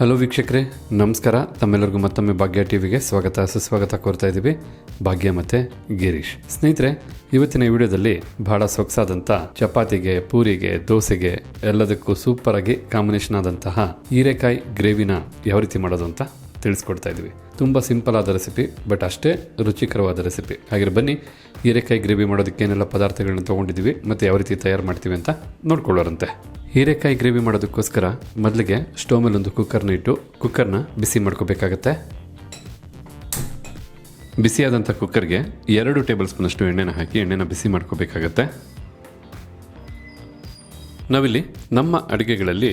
Hello ವೀಕ್ಷಕರೇ. ನಮಸ್ಕಾರ. ತಮ್ಮೆಲ್ಲರಿಗೂ ಮತ್ತೊಮ್ಮೆ ಭಾಗ್ಯ ಟಿವಿಗೆ ಸ್ವಾಗತ, ಸುಸ್ವಾಗತ ಕೋರ್ತಾ ಇದ್ದೀವಿ. ಭಾಗ್ಯ ಮತ್ತೆ ಗಿರೀಶ್. ಸ್ನೇಹಿತರೆ, ಇವತ್ತಿನ ವಿಡಿಯೋದಲ್ಲಿ ಬಹಳ ಸೊಗಸಾದಂಥ ಚಪಾತಿಗೆ, ಪೂರಿಗೆ, ದೋಸೆಗೆ ಎಲ್ಲದಕ್ಕೂ ಸೂಪರ್ ಆಗಿ ಕಾಂಬಿನೇಷನ್ ಆದಂತಹ ಹೀರೆಕಾಯಿ ಗ್ರೇವಿನ ಯಾವ ರೀತಿ ಮಾಡೋದು ಅಂತ ತಿಳಿಸ್ಕೊಡ್ತಾ ಇದ್ವಿ ತುಂಬ ಸಿಂಪಲ್ ಆದ ರೆಸಿಪಿ ಬಟ್ ಅಷ್ಟೇ ರುಚಿಕರವಾದ ರೆಸಿಪಿ ಹಾಗೆ ಬನ್ನಿ, ಹೀರೆಕಾಯಿ ಗ್ರೇವಿ ಮಾಡೋದಕ್ಕೆ ಏನೆಲ್ಲ ಪದಾರ್ಥಗಳನ್ನ ತೊಗೊಂಡಿದ್ದೀವಿ, ಮತ್ತು ಯಾವ ರೀತಿ ತಯಾರು ಮಾಡ್ತೀವಿ ಅಂತ ನೋಡ್ಕೊಳ್ಳೋರಂತೆ. ಹೀರೆಕಾಯಿ ಗ್ರೇವಿ ಮಾಡೋದಕ್ಕೋಸ್ಕರ ಮೊದಲಿಗೆ ಸ್ಟೋವ್ ಮೇಲೆ ಒಂದು ಕುಕ್ಕರ್ನ ಇಟ್ಟು ಕುಕ್ಕರ್ನ ಬಿಸಿ ಮಾಡ್ಕೋಬೇಕಾಗತ್ತೆ. ಬಿಸಿಯಾದಂಥ ಕುಕ್ಕರ್ಗೆ ಎರಡು ಟೇಬಲ್ ಸ್ಪೂನಷ್ಟು ಎಣ್ಣೆನ ಹಾಕಿ ಎಣ್ಣೆನ ಬಿಸಿ ಮಾಡ್ಕೋಬೇಕಾಗತ್ತೆ. ನಾವಿಲ್ಲಿ ನಮ್ಮ ಅಡುಗೆಗಳಲ್ಲಿ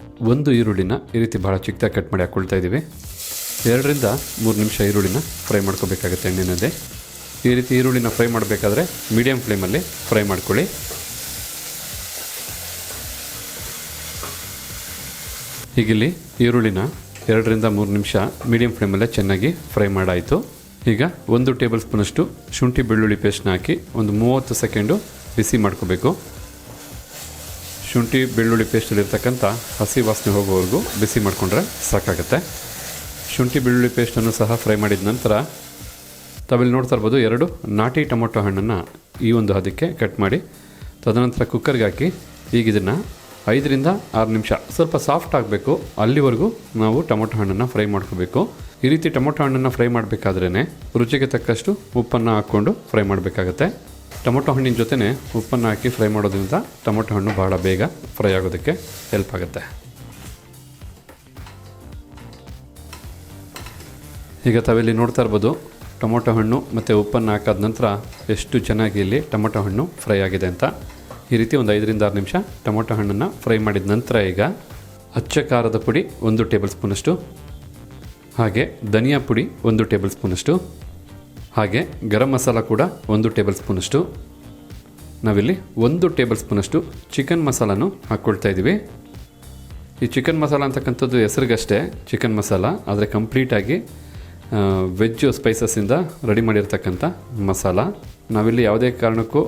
ಒಂದು ಈರುಳ್ಳಿನ ಈ ರೀತಿ ಭಾಳ ಚಿಕ್ಕದಾಗಿ ಕಟ್ ಮಾಡಿ ಹಾಕ್ಕೊಳ್ತಾ ಇದ್ದೀವಿ. ಎರಡರಿಂದ ಮೂರು ನಿಮಿಷ ಈರುಳ್ಳಿನ ಫ್ರೈ ಮಾಡ್ಕೋಬೇಕಾಗುತ್ತೆ ಎಣ್ಣೆನಲ್ಲಿ ಈ ರೀತಿ ಈರುಳ್ಳಿನ ಫ್ರೈ ಮಾಡಬೇಕಾದ್ರೆ ಮೀಡಿಯಮ್ ಫ್ಲೇಮಲ್ಲಿ ಫ್ರೈ ಮಾಡ್ಕೊಳ್ಳಿ. ಈಗಿಲ್ಲಿ ಈರುಳ್ಳಿನ ಎರಡರಿಂದ ಮೂರು ನಿಮಿಷ ಮೀಡಿಯಂ ಫ್ಲೇಮಲ್ಲೇ ಚೆನ್ನಾಗಿ ಫ್ರೈ ಮಾಡಾಯಿತು. ಈಗ ಒಂದು ಟೇಬಲ್ ಸ್ಪೂನಷ್ಟು ಶುಂಠಿ ಬೆಳ್ಳುಳ್ಳಿ ಪೇಸ್ಟ್ನ ಹಾಕಿ ಒಂದು ಮೂವತ್ತು ಸೆಕೆಂಡು ಬಿಸಿ ಮಾಡ್ಕೋಬೇಕು. ಶುಂಠಿ, ಬೆಳ್ಳುಳ್ಳಿ ಪೇಸ್ಟಲ್ಲಿರ್ತಕ್ಕಂಥ ಹಸಿ ವಾಸನೆ ಹೋಗೋವರೆಗೂ ಬಿಸಿ ಮಾಡಿಕೊಂಡ್ರೆ ಸಾಕಾಗುತ್ತೆ. ಶುಂಠಿ, ಬೆಳ್ಳುಳ್ಳಿ ಪೇಸ್ಟನ್ನು ಸಹ ಫ್ರೈ ಮಾಡಿದ ನಂತರ ತಾವಿಲ್ಲಿ ನೋಡ್ತಾ ಇರ್ಬೋದು ಎರಡು ನಾಟಿ ಟೊಮೊಟೊ ಹಣ್ಣನ್ನು ಈ ಒಂದು ಹದಕ್ಕೆ ಕಟ್ ಮಾಡಿ, ತದನಂತರ ಕುಕ್ಕರ್ಗೆ ಹಾಕಿ ಈಗ ಇದನ್ನು ಐದರಿಂದ ಆರು ನಿಮಿಷ ಸ್ವಲ್ಪ ಸಾಫ್ಟ್ ಆಗಬೇಕು. ಅಲ್ಲಿವರೆಗೂ ನಾವು ಟೊಮೊಟೊ ಹಣ್ಣನ್ನು ಫ್ರೈ ಮಾಡ್ಕೋಬೇಕು. ಈ ರೀತಿ ಟೊಮೊಟೊ ಹಣ್ಣನ್ನು ಫ್ರೈ ಮಾಡಬೇಕಾದ್ರೇ ರುಚಿಗೆ ತಕ್ಕಷ್ಟು ಉಪ್ಪನ್ನು ಹಾಕ್ಕೊಂಡು ಫ್ರೈ ಮಾಡಬೇಕಾಗತ್ತೆ. ಟೊಮೊಟೊ ಹಣ್ಣಿನ ಜೊತೆನೇ ಉಪ್ಪನ್ನು ಹಾಕಿ ಫ್ರೈ ಮಾಡೋದ್ರಿಂದ ಟೊಮೊಟೊ ಹಣ್ಣು ಬಹಳ ಬೇಗ ಫ್ರೈ ಆಗೋದಕ್ಕೆ ಹೆಲ್ಪ್ ಆಗುತ್ತೆ. ಈಗ ತಾವಿಲ್ಲಿ ನೋಡ್ತಾ ಇರ್ಬೋದು, ಟೊಮೊಟೊ ಹಣ್ಣು ಮತ್ತು ಉಪ್ಪನ್ನು ಹಾಕಾದ ನಂತರ ಎಷ್ಟು ಚೆನ್ನಾಗಿ ಇಲ್ಲಿ ಟೊಮೊಟೊ ಹಣ್ಣು ಫ್ರೈ ಆಗಿದೆ ಅಂತ. ಈ ರೀತಿ ಒಂದು ಐದರಿಂದ ಆರು ನಿಮಿಷ ಟೊಮೊಟೊ ಹಣ್ಣನ್ನು ಫ್ರೈ ಮಾಡಿದ ನಂತರ ಈಗ ಅಚ್ಚ ಖಾರದ ಪುಡಿ ಒಂದು ಟೇಬಲ್ ಸ್ಪೂನಷ್ಟು, ಹಾಗೆ ಧನಿಯಾ ಪುಡಿ ಒಂದು ಟೇಬಲ್ ಸ್ಪೂನಷ್ಟು ಹಾಗೆ ಗರಂ ಮಸಾಲ ಕೂಡ ಒಂದು ಟೇಬಲ್ ಸ್ಪೂನಷ್ಟು. ನಾವಿಲ್ಲಿ ಒಂದು ಟೇಬಲ್ ಸ್ಪೂನಷ್ಟು ಚಿಕನ್ ಮಸಾಲನು ಹಾಕ್ಕೊಳ್ತಾ ಇದ್ದೀವಿ. ಈ ಚಿಕನ್ ಮಸಾಲ ಅಂತಕ್ಕಂಥದ್ದು ಹೆಸರಿಗಷ್ಟೇ ಚಿಕನ್ ಮಸಾಲ, ಆದರೆ ಕಂಪ್ಲೀಟಾಗಿ ವೆಜ್ ಸ್ಪೈಸಸ್ಸಿಂದ ರೆಡಿ ಮಾಡಿರ್ತಕ್ಕಂಥ ಮಸಾಲ. ನಾವಿಲ್ಲಿ ಯಾವುದೇ ಕಾರಣಕ್ಕೂ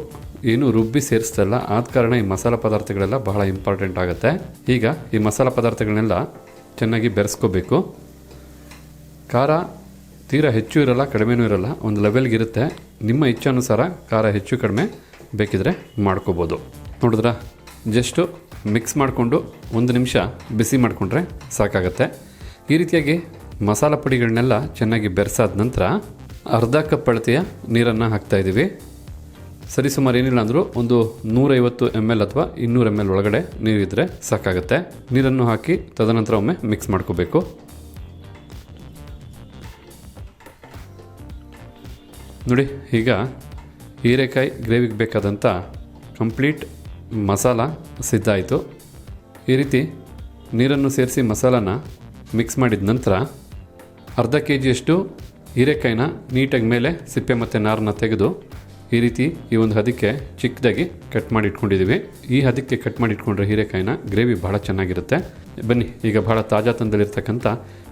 ಏನು ರುಬ್ಬಿ ಸೇರಿಸ್ತಲ್ಲ ಆದ ಕಾರಣ ಈ ಮಸಾಲ ಪದಾರ್ಥಗಳೆಲ್ಲ ಬಹಳ ಇಂಪಾರ್ಟೆಂಟ್ ಆಗುತ್ತೆ. ಈಗ ಈ ಮಸಾಲ ಪದಾರ್ಥಗಳನ್ನೆಲ್ಲ ಚೆನ್ನಾಗಿ ಬೆರೆಸ್ಕೋಬೇಕು. ಖಾರ ತೀರಾ ಹೆಚ್ಚು ಇರಲ್ಲ, ಕಡಿಮೆನೂ ಇರಲ್ಲ, ಒಂದು ಲೆವೆಲ್ಗೆ ಇರುತ್ತೆ. ನಿಮ್ಮ ಇಚ್ಛಾನುಸಾರ ಖಾರ ಹೆಚ್ಚು ಕಡಿಮೆ ಬೇಕಿದ್ರೆ ಮಾಡ್ಕೋಬೋದು. ನೋಡಿದ್ರ? ಜಸ್ಟು ಮಿಕ್ಸ್ ಮಾಡಿಕೊಂಡು ಒಂದು ನಿಮಿಷ ಬಿಸಿ ಮಾಡಿಕೊಂಡ್ರೆ ಸಾಕಾಗತ್ತೆ. ಈ ರೀತಿಯಾಗಿ ಮಸಾಲ ಪುಡಿಗಳನ್ನೆಲ್ಲ ಚೆನ್ನಾಗಿ ಬೆರೆಸಾದ ನಂತರ ಅರ್ಧ ಕಪ್ ಅಳತೆಯ ನೀರನ್ನು ಹಾಕ್ತಾ ಇದ್ದೀವಿ ಸರಿಸುಮಾರು ಏನಿಲ್ಲ ಅಂದರೂ ಒಂದು ನೂರೈವತ್ತು ಎಂ ಎಲ್ ಅಥವಾ ಇನ್ನೂರು ಎಂ ಎಲ್ ಒಳಗಡೆ ನೀರಿದ್ದರೆ ಸಾಕಾಗುತ್ತೆ. ನೀರನ್ನು ಹಾಕಿ ತದನಂತರ ಒಮ್ಮೆ ಮಿಕ್ಸ್ ಮಾಡ್ಕೋಬೇಕು. ನೋಡಿ, ಈಗ ಹೀರೆಕಾಯಿ ಗ್ರೇವಿಗೆ ಬೇಕಾದಂಥ ಕಂಪ್ಲೀಟ್ ಮಸಾಲ ಸಿದ್ಧ ಆಯಿತು. ಈ ರೀತಿ ನೀರನ್ನು ಸೇರಿಸಿ ಮಸಾಲಾನ ಮಿಕ್ಸ್ ಮಾಡಿದ ನಂತರ ಅರ್ಧ ಕೆ ಜಿಯಷ್ಟು ಹೀರೆಕಾಯಿನ ನೀಟಾಗಿ ಮೇಲೆ ಸಿಪ್ಪೆ ಮತ್ತು ನಾರನ್ನ ತೆಗೆದು ಈ ರೀತಿ ಈ ಒಂದು ಹದಕ್ಕೆ ಚಿಕ್ಕದಾಗಿ ಕಟ್ ಮಾಡಿ ಇಟ್ಕೊಂಡಿದ್ದೀವಿ. ಈ ಹದಕ್ಕೆ ಕಟ್ ಮಾಡಿ ಇಟ್ಕೊಂಡ್ರೆ ಹೀರೆಕಾಯಿನ ಗ್ರೇವಿ ಭಾಳ ಚೆನ್ನಾಗಿರುತ್ತೆ. ಬನ್ನಿ, ಈಗ ಭಾಳ ತಾಜಾ ತಂದಲ್ಲಿರ್ತಕ್ಕಂಥ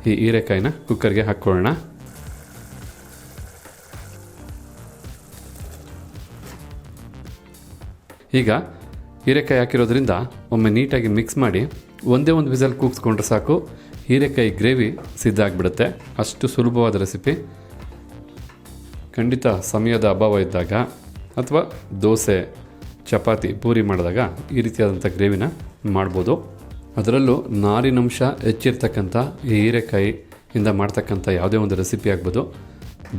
ಈ ಹೀರೆಕಾಯಿನ ಕುಕ್ಕರ್ಗೆ ಹಾಕ್ಕೊಳ್ಳೋಣ. ಈಗ ಹೀರೆಕಾಯಿ ಹಾಕಿರೋದ್ರಿಂದ ಒಮ್ಮೆ ನೀಟಾಗಿ ಮಿಕ್ಸ್ ಮಾಡಿ ಒಂದೇ ಒಂದು ವಿಸಲ್ ಕೂಗಿಸ್ಕೊಂಡ್ರೆ ಸಾಕು. ಹೀರೆಕಾಯಿ ಗ್ರೇವಿ ಸಿದ್ಧ ಆಗಿಬಿಡುತ್ತೆ. ಅಷ್ಟು ಸುಲಭವಾದ ರೆಸಿಪಿ ಖಂಡಿತ ಸಮಯದ ಅಭಾವ ಇದ್ದಾಗ ಅಥವಾ ದೋಸೆ, ಚಪಾತಿ, ಪೂರಿ ಮಾಡಿದಾಗ ಈ ರೀತಿಯಾದಂಥ ಗ್ರೇವಿನ ಮಾಡ್ಬೋದು. ಅದರಲ್ಲೂ ನಾರಿನಂಶ ಹೆಚ್ಚಿರ್ತಕ್ಕಂಥ ಈ ಹೀರೆಕಾಯಿಯಿಂದ ಮಾಡ್ತಕ್ಕಂಥ ಯಾವುದೇ ಒಂದು ರೆಸಿಪಿ ಆಗ್ಬೋದು.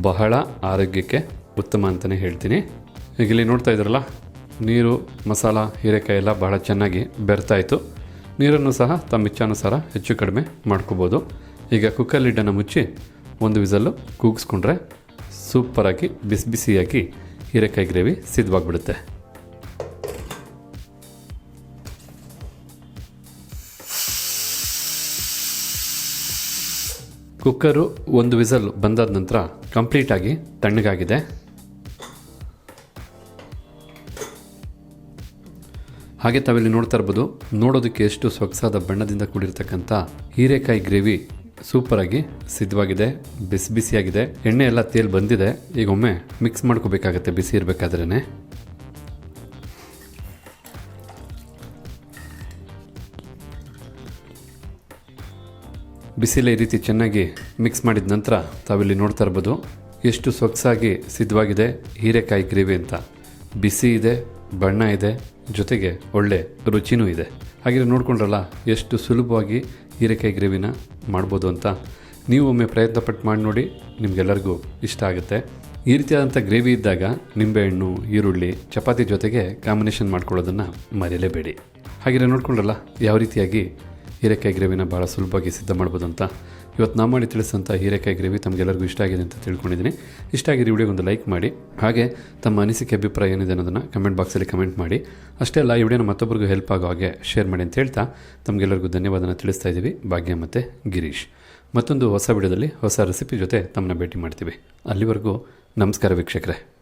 ಬಹಳ ಆರೋಗ್ಯಕ್ಕೆ ಉತ್ತಮ ಅಂತಲೇ ಹೇಳ್ತೀನಿ. ಈಗ ಇಲ್ಲಿ ನೋಡ್ತಾ ಇದ್ರಲ್ಲ ನೀರು, ಮಸಾಲ, ಹೀರೆಕಾಯಿ ಎಲ್ಲ ಬಹಳ ಚೆನ್ನಾಗಿ ಬೆರ್ತಾಯಿತ್ತು ನೀರನ್ನು ಸಹ ತಮ್ಮ ಇಚ್ಛಾನುಸಾರ ಹೆಚ್ಚು ಕಡಿಮೆ ಮಾಡ್ಕೋಬೋದು. ಈಗ ಕುಕ್ಕರ್ ಲಿಡ್ಡನ್ನು ಮುಚ್ಚಿ ಒಂದು ವಿಸಲ್ಲು ಕೂಗಿಸ್ಕೊಂಡ್ರೆ ಸೂಪರಾಗಿ ಬಿಸಿ ಬಿಸಿಯಾಗಿ ಹೀರೆಕಾಯಿ ಗ್ರೇವಿ ಸಿದ್ಧವಾಗಿಬಿಡುತ್ತೆ. ಕುಕ್ಕರು ಒಂದು ವಿಸಲ್ ಬಂದಾದ ನಂತರ ಕಂಪ್ಲೀಟಾಗಿ ತಣ್ಣಗಾಗಿದೆ. ಹಾಗೆ ತಾವಿಲ್ಲಿ ನೋಡ್ತಾ ಇರ್ಬೋದು, ನೋಡೋದಕ್ಕೆ ಎಷ್ಟು ಸೊಗಸಾದ ಬಣ್ಣದಿಂದ ಕೂಡಿರ್ತಕ್ಕಂಥ ಹೀರೆಕಾಯಿ ಗ್ರೇವಿ ಸೂಪರಾಗಿ ಸಿದ್ಧವಾಗಿದೆ, ಬಿಸಿ ಬಿಸಿಯಾಗಿದೆ. ಎಣ್ಣೆ ಎಲ್ಲ ತೇಲ್ ಬಂದಿದೆ. ಈಗ ಒಮ್ಮೆ ಮಿಕ್ಸ್ ಮಾಡ್ಕೋಬೇಕಾಗತ್ತೆ, ಬಿಸಿ ಇರಬೇಕಾದ್ರೇ ಬಿಸಿಲ ಈ ರೀತಿ ಚೆನ್ನಾಗಿ ಮಿಕ್ಸ್ ಮಾಡಿದ ನಂತರ ತಾವಿಲ್ಲಿ ನೋಡ್ತಾ ಇರ್ಬೋದು, ಎಷ್ಟು ಸೊಗಸಾಗಿ ಸಿದ್ಧವಾಗಿದೆ ಹೀರೆಕಾಯಿ ಗ್ರೇವಿ ಅಂತ. ಬಿಸಿ ಇದೆ, ಬಣ್ಣ ಇದೆ ಜೊತೆಗೆ ಒಳ್ಳೆ ರುಚಿನೂ ಇದೆ. ಹಾಗೆ ನೋಡ್ಕೊಂಡ್ರಲ್ಲ, ಎಷ್ಟು ಸುಲಭವಾಗಿ ಹೀರೆಕಾಯಿ ಗ್ರೇವಿನ ಮಾಡ್ಬೋದು ಅಂತ. ನೀವು ಒಮ್ಮೆ ಪ್ರಯತ್ನ ಪಟ್ಟು ಮಾಡಿ ನೋಡಿ, ನಿಮಗೆಲ್ಲರಿಗೂ ಇಷ್ಟ ಆಗುತ್ತೆ. ಈ ರೀತಿಯಾದಂಥ ಗ್ರೇವಿ ಇದ್ದಾಗ ನಿಂಬೆಹಣ್ಣು, ಈರುಳ್ಳಿ, ಚಪಾತಿ ಜೊತೆಗೆ ಕಾಂಬಿನೇಷನ್ ಮಾಡ್ಕೊಳ್ಳೋದನ್ನು ಮರೆಯಲೇಬೇಡಿ. ಹಾಗೆ ನೋಡ್ಕೊಂಡ್ರಲ್ಲ, ಯಾವ ರೀತಿಯಾಗಿ ಹೀರೆಕಾಯಿ ಗ್ರೇವಿನ ಭಾಳ ಸುಲಭವಾಗಿ ಸಿದ್ಧ ಮಾಡ್ಬೋದು ಅಂತ. ಇವತ್ತು ನಾ ಮಾಡಿ ತಿಳಿಸಂಥ ಹೀರೆಕಾಯಿ ಗ್ರೇವಿ ತಮಗೆಲ್ಲರಿಗೂ ಇಷ್ಟ ಆಗಿದೆ ಅಂತ ತಿಳ್ಕೊಂಡಿದ್ದೀನಿ. ಇಷ್ಟ ಆಗಿದೆ ವಿಡಿಯೋಗೆ ಒಂದು ಲೈಕ್ ಮಾಡಿ. ಹಾಗೆ ತಮ್ಮ ಅನಿಸಿಕೆ, ಅಭಿಪ್ರಾಯ ಏನಿದೆ ಅನ್ನೋದನ್ನು ಕಮೆಂಟ್ ಬಾಕ್ಸಲ್ಲಿ ಕಮೆಂಟ್ ಮಾಡಿ. ಅಷ್ಟೇ ಅಲ್ಲ, ಈ ವಿಡಿಯೋನ ಮತ್ತೊಬ್ಬರಿಗೂ ಹೆಲ್ಪ್ ಆಗೋ ಹಾಗೆ ಶೇರ್ ಮಾಡಿ ಅಂತ ಹೇಳ್ತಾ ತಮಗೆಲ್ಲರಿಗೂ ಧನ್ಯವಾದನ ತಿಳಿಸ್ತಾ ಇದ್ದೀವಿ. ಭಾಗ್ಯ ಮತ್ತು ಗಿರೀಶ್. ಮತ್ತೊಂದು ಹೊಸ ವಿಡಿಯೋದಲ್ಲಿ ಹೊಸ ರೆಸಿಪಿ ಜೊತೆ ತಮ್ಮನ್ನ ಭೇಟಿ ಮಾಡ್ತೀವಿ. ಅಲ್ಲಿವರೆಗೂ ನಮಸ್ಕಾರ ವೀಕ್ಷಕರೇ.